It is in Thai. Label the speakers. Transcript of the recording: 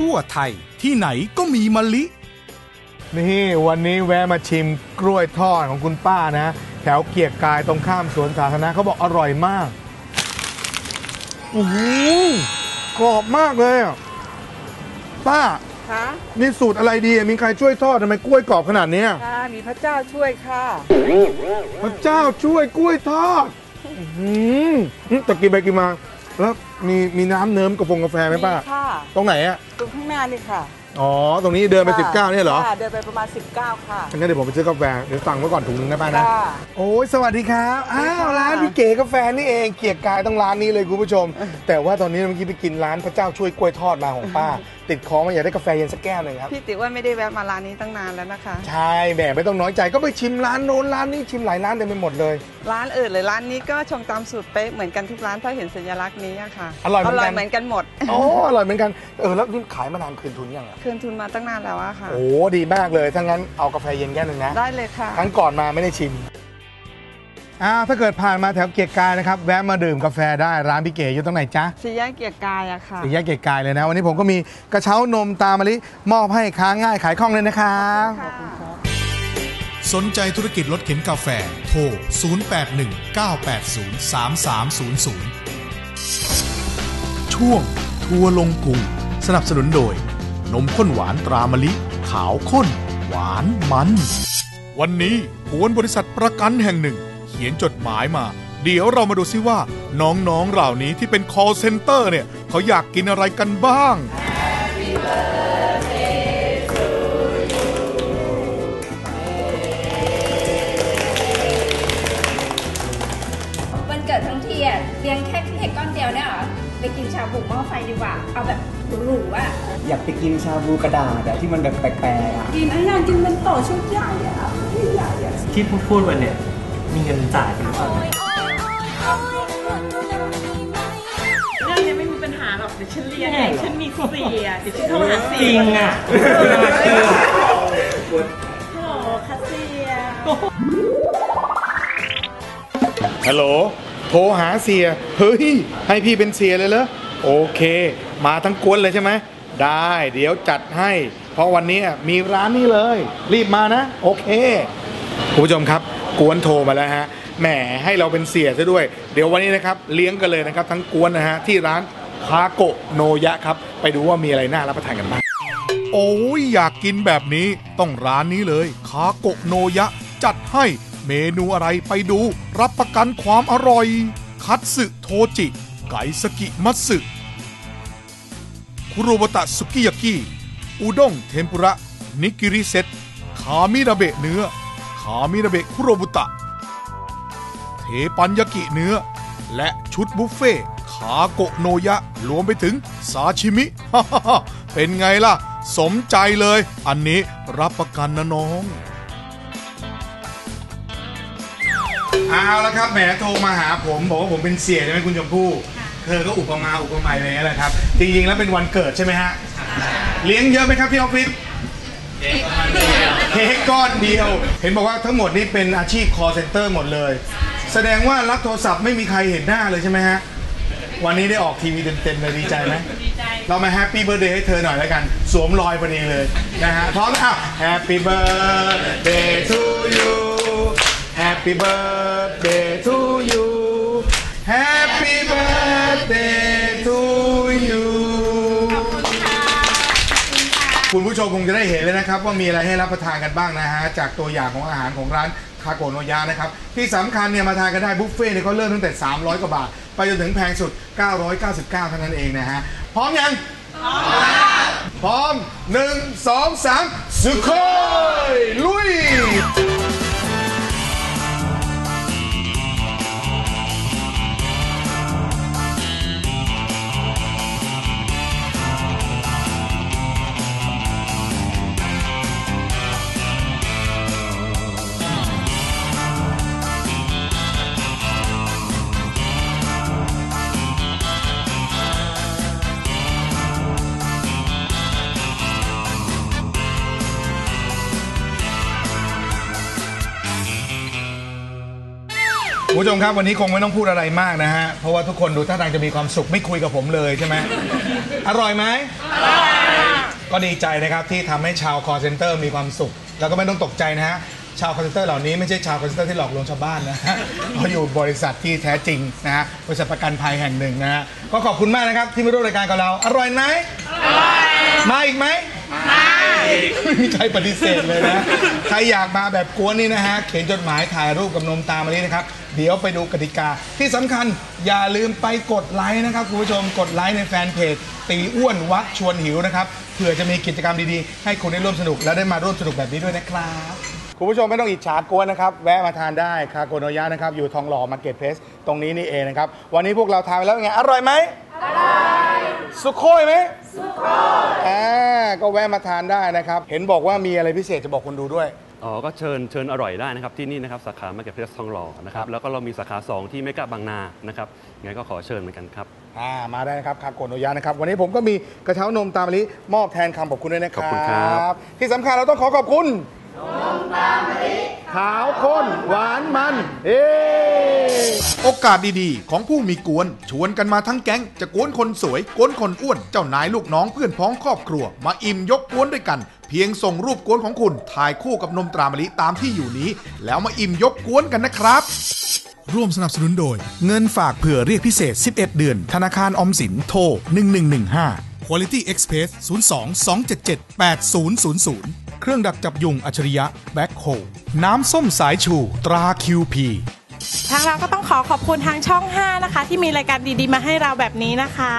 Speaker 1: ทั่วไทยที่ไหนก็มีมะลิ
Speaker 2: นี่วันนี้แวะมาชิมกล้วยทอดของคุณป้านะ แถวเกียรติกายตรงข้ามสวนสาธารณะเขาบอกอร่อยมากโอ้โหกรอบมากเลยอะป้า
Speaker 3: คะ
Speaker 2: นี่สูตรอะไรดีอะมีใครช่วยทอดทำไมกล้วยกรอบขนาดเนี้ย
Speaker 3: ค่ะมีพระเจ้าช่วยค่ะ
Speaker 2: พระเจ้าช่วยกล้วยทอดอื้อหืออื้อแต่กินไปกินมา แล้วมีมีน้ำเนิ้มกาแฟกาแฟไหมป้า
Speaker 3: ค่ะ
Speaker 2: ตรงไหนอะ
Speaker 3: ตรงข้างหน้านี่ค่ะ
Speaker 2: อ๋อ ตรงนี้เดินไป19เนี่ยเหรอ
Speaker 3: ค่ะเดินไปประมาณ 19 ค่ะ
Speaker 2: งั้นเดี๋ยวผมไปซื้อกาแฟ เดี๋ยวสั่งไว้ก่อนถุงนึงนะป้านะ
Speaker 3: ค่ะ
Speaker 2: โอ้ยสวัสดีครับ อ้าวร้านพี่เก๋กาแฟนี่เอง เกียรติกายต้องร้านนี้เลยคุณผู้ชม แต่ว่าตอนนี้เมื่อกี้ไปกินร้านพระเจ้าช่วยกล้วยทอดมาของป้า ติดคอมาอยากได้กาแฟเย็นสักแก้วหนึ่งครับ
Speaker 3: พี่ติว่าไม่ได้แวะมาร้านนี้ตั้งนานแล้วนะคะ
Speaker 2: ใช่แหมไม่ต้องน้อยใจก็ไปชิมร้านโน้นร้านนี้ชิมหลายร้านเต็มไปหมดเลย
Speaker 3: ร้านอื่นหรือร้านนี้ก็ชงตามสูตรเป๊ะเหมือนกันทุกร้านเพราะเห็นสัญลักษณ์นี้อะค่ะ
Speaker 2: อร่อยเหมือนกัน
Speaker 3: เหมือนกันหมด
Speaker 2: อ๋ออร่อยเหมือนกันเออแล้วนี่ขายมานานคืนทุนยังอะ
Speaker 3: คืนทุนมาตั้งนานแล้วอะค่ะ
Speaker 2: โอ้ดีมากเลยถ้างั้นเอากาแฟเย็นแก้วหนึ่งนะ
Speaker 3: ได้เลยค่ะ
Speaker 2: ครั้งก่อนมาไม่ได้ชิม อ้าวถ้าเกิดผ่านมาแถวเกียรติกายนะครับ แวะมาดื่มกาแฟได้ร้านพี่เก๋อยู่ตรงไหนจ๊ะ
Speaker 3: สีแยกเกียรติกายอะค่ะ
Speaker 2: สี่แยกเกียรติกายเลยนะ วันนี้ผมก็มีกระเช้านมตามมะลิมอบให้ค้าง่ายขายคล่องเลยนะครับ
Speaker 1: สนใจธุรกิจรถเข็นกาแฟ โทร 0819803300 ช่วง ทัวร์ลงพุงสนับสนุนโดย นมข้นหวานตรามะลิ ขาวข้น หวานมัน วันนี้กวนบริษัทประกันแห่งหนึ่งเขียนจดหมายมา เดี๋ยวเรามาดูซิว่า น้องๆเหล่านี้ที่เป็น call center เนี่ย เขาอยากกินอะไรกันบ้าง
Speaker 4: วันเกิดทั้งทีอะเลี้ยงแค่เค้กก้อนเดียวเนี่ยเหรอ ไปกินชาบูหม้อไฟดีกว่า เอาแบบหรูๆอะ
Speaker 5: อยากไปกินชาบูกระดาษอะที่มันแบบแปลกๆอะ
Speaker 4: กินอะไรกินเป็นโตชุดใหญ่อะชุดใหญ่อะ
Speaker 5: ที่พูดพูดวันเนี่ย มีเงินจ่ายกันหรือเปล่า
Speaker 6: เรื่องนี้ไม่มีปัญหาหรอกเดี๋ยวฉันเรียนเองฉันมีเสียเดี๋ยวฉันโทรหาเสี
Speaker 5: จริ
Speaker 6: ย
Speaker 5: งอะไม่น่าเชื่อ
Speaker 6: ฮัลโหลค่ะเสีย
Speaker 2: ฮัลโหล โทรหาเสีย เฮ้ย ให้พี่เป็นเสียเลยเหรอ โอเค มาทั้งกวนเลยใช่ไหม ได้ เดี๋ยวจัดให้ เพราะวันนี้มีร้านนี้เลย รีบมานะ โอเค คุณผู้ชมครับ กวนโทรมาแล้วฮะแหมให้เราเป็นเสียซะด้วย เดี๋ยววันนี้นะครับเลี้ยงกันเลยนะครับ ทั้งกวนนะฮะที่ร้านคาโกโนยะครับ ไปดูว่ามีอะไรน่ารับประทานกันบ้าง
Speaker 1: โอ้ยอยากกินแบบนี้ต้องร้านนี้เลยคาโกโนยะ จัดให้เมนูอะไรไปดู รับประกันความอร่อย คัตสึโทจิ ไกสกิมัตสึคุโรบะตะสุกิยากิอุด้งเทมปุระ นิกิริเซตคามินาเบะเนื้อามินาเบะคุโรบุตะ เทปันยากิเนื้อ และชุดบุฟเฟ่ต์คาโกะโนยะรวมไปถึงซาชิมิ เป็นไงล่ะ สมใจเลย อันนี้รับประกันนะน้อง
Speaker 2: เอาละครับแหมโทรมาหาผมบอกว่าผมเป็นเสียใช่ไหมคุณชมพู่เธอก็อุปมาอุปไมยไปนั่นแหละครับ จริงๆแล้วเป็นวันเกิดใช่ไหมฮะเลี้ยงเยอะไหมครับที่ออฟฟิศ เค้กก้อนเดียว เห็นบอกว่าทั้งหมดนี้เป็นอาชีพ call center หมดเลย แสดงว่ารับโทรศัพท์ไม่มีใครเห็นหน้าเลยใช่ไหมฮะ วันนี้ได้ออกทีวีเต็มๆเลยดีใจไหม
Speaker 6: ดีใจ
Speaker 2: เรามาแฮปปี้เบ t ร์ a เดย์ให้เธอหน่อยแล้วกัน สวมรอยพอดีเลยนะฮะ พร้อมอ้าว Happy birthday to you Happy birthday to you Happy birthday to you คุณผู้ชมคงจะได้เห็นเลยนะครับ ว่ามีอะไรให้รับประทานกันบ้างนะฮะจากตัวอย่างของอาหารของร้านคาโกโนยะนะครับที่สำคัญเนี่ยมาทานกันได้บุฟเฟ่ต์เนี่ยเขาเริ่มตั้งแต่ 300 กว่าบาท ไปจนถึงแพงสุด 999เท่านั้นเองนะฮะพร้อมยัง พร้อมหนึ่งสองสามสุโคยลุย ผู้ชมครับวันนี้คงไม่ต้องพูดอะไรมากนะฮะ เพราะว่าทุกคนดูท่าทางจะมีความสุขไม่คุยกับผมเลยใช่ไหมอร่อยไหมก็ดีใจนะครับที่ทำให้ชาวคอเซ็นเตอร์มีความสุข แล้วก็ไม่ต้องตกใจนะฮะชาวคอเซ็นเตอร์เหล่านี้ไม่ใช่ชาวคอเซ็นเตอร์ที่หลอกลวงชาวบ้านนะฮะเขาอยู่บริษัทที่แท้จริงนะฮะบริษัทประกันภัยแห่งหนึ่งนะฮะก็ขอบคุณมากนะครับที่มาร่วมรายการกับเรา อร่อยไหมมาอีกไหม ไม่มีใครปฏิเสธเลยนะ ใครอยากมาแบบกวนนี่นะฮะ เขียนจดหมายถ่ายรูปกับนมตามมานี้นะครับ เดี๋ยวไปดูกติกา ที่สำคัญอย่าลืมไปกดไลค์นะครับ คุณผู้ชมกดไลค์ในแฟนเพจ ตีอ้วนวัดชวนหิวนะครับ เผื่อจะมีกิจกรรมดีๆ ให้คุณได้ร่วมสนุก และได้มาร่วมสนุกแบบนี้ด้วยนะครับ คุณผู้ชมไม่ต้องอิจฉากวนนะครับ แวะมาทานได้คาโกโนยะนะครับ อยู่ทองหล่อมาร์เก็ตเพลสตรงนี้นี่เองนะครับ วันนี้พวกเราทานไปแล้วเป็นไง อร่อยไหม สุโคยไหมสุโคยอ่าก็แวะมาทานได้นะครับ เห็นบอกว่ามีอะไรพิเศษจะบอกคนดูด้วย
Speaker 7: อ๋อ ก็เชิญเชิญอร่อยได้นะครับ ที่นี่นะครับสาขามาร์เก็ตเพลสทองหล่อนะค
Speaker 2: ครั
Speaker 7: รับบแล้วก็เรามีสาขา 2 ที่เมกะบางนานะครับยังไงก็ขอเชิญเหมือนกันครับ
Speaker 2: อ่ามาได้นะครับคาโกโนยะนะครับ วันนี้ผมก็มีกระเช้านมตามมะลิมอบแทนคำขอบคุณด้วยนะครั
Speaker 7: ขอบคุณครับ
Speaker 2: ที่สำคัญเราต้องขอขอบคุณนมตามมะลิขาวข้นหวานมันเอ
Speaker 1: โอกาสดีๆ ของผู้มีกวน ชวนกันมาทั้งแก๊ง จะกวนคนสวย กวนคนอ้วน เจ้านายลูกน้องเพื่อนพ้องครอบครัว มาอิ่มยกกวนด้วยกัน เพียงส่งรูปกวนของคุณ ถ่ายคู่กับนมตรามะลิตามที่อยู่นี้ แล้วมาอิ่มยกกวนกันนะครับร่วมสนับสนุนโดย เงินฝากเผื่อเรียกพิเศษ 11 เดือน ธนาคารออมสินโทร 1115 Quality Express 02 277 8000 เครื่องดักจับยุงอัจฉริยะแบ็คโฮน้ำส้มสายชู ตรา QP
Speaker 8: ทางเราก็ต้องขอขอบคุณทางช่อง 5 นะคะ ที่มีรายการดีๆ มาให้เราแบบนี้นะคะ